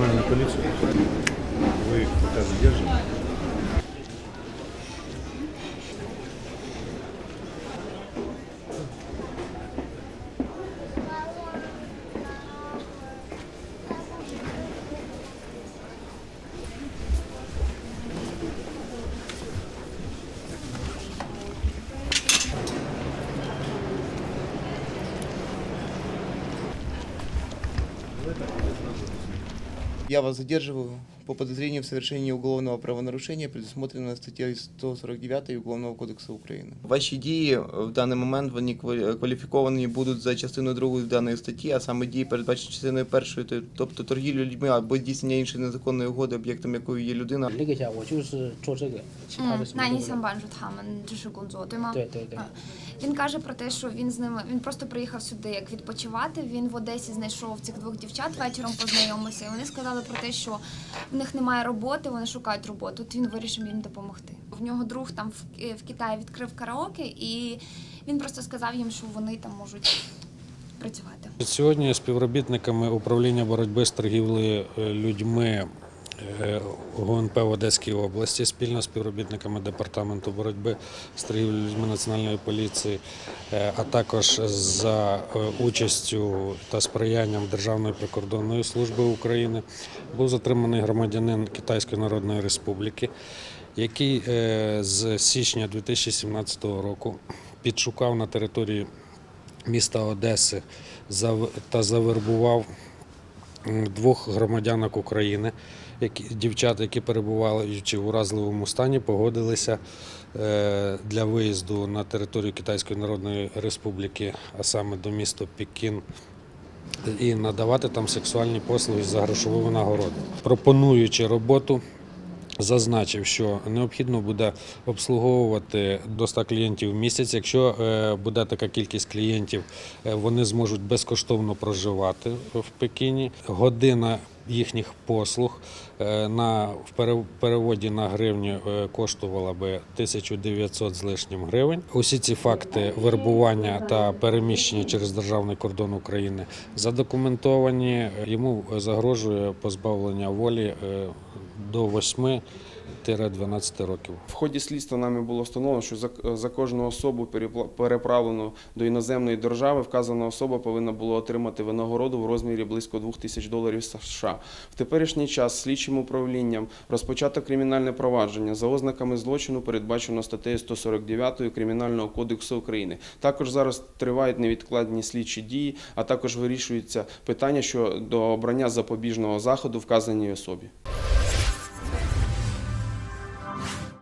национальную полицию. Вы пока задержаны. Я вас задерживаю по подозрению в совершении уголовного правонарушения, предусмотренного статьей 149 Уголовного кодексу України. Ваші дії в даний момент вони кваліфіковані будуть за частиною 2 даної статті, а саме дії передбачені частиною першої, тобто торгівлю людьми або здійснення іншої незаконної угоди, об'єктом якої є людина. Е, він каже про те, що він з ними він просто приїхав сюди як відпочивати. Він в Одесі знайшов цих двох дівчат вечором познайомився. і Вони сказали про те, що них немає роботи, вони шукають роботу. От він вирішив їм допомогти. В нього друг там в, Китаї відкрив караоке, і він просто сказав їм, що вони там можуть працювати. Сьогодні співробітниками управління боротьби з торгівлею е, людьми ГУНП в Одеській області спільно з співробітниками департаменту боротьби з торгівлею людьми Національної поліції, е, а також за е, участю та сприянням Державної прикордонної служби України був затриманий громадянин Китайської Народної Республіки, який е, з січня 2017 року підшукав на території міста Одеси та завербував двох громадянок України, які, дівчат, які перебували чи в уразливому стані, погодилися е, для виїзду на територію Китайської Народної Республіки, а саме до міста Пекін. І надавати там сексуальні послуги за грошову винагороду. Пропонуючи роботу, зазначив, що необхідно буде обслуговувати до 100 клієнтів в місяць. Якщо е, буде така кількість клієнтів, е, вони зможуть безкоштовно проживати в Пекіні. Година їхніх послуг е, на в переводі на гривні е, коштувала би 1900 з лишнім гривень. Усі ці факти вербування та переміщення через державний кордон України задокументовані. Йому загрожує позбавлення волі до 8-12 років. В ході слідства нами було встановлено, що за, кожну особу переправлену до іноземної держави, вказана особа повинна була отримати винагороду в розмірі близько 2 тисяч доларів США. В теперішній час слідчим управлінням розпочато кримінальне провадження за ознаками злочину, передбачено статтею 149 Кримінального кодексу України. Також зараз тривають невідкладні слідчі дії, а також вирішується питання щодо обрання запобіжного заходу вказаній особі.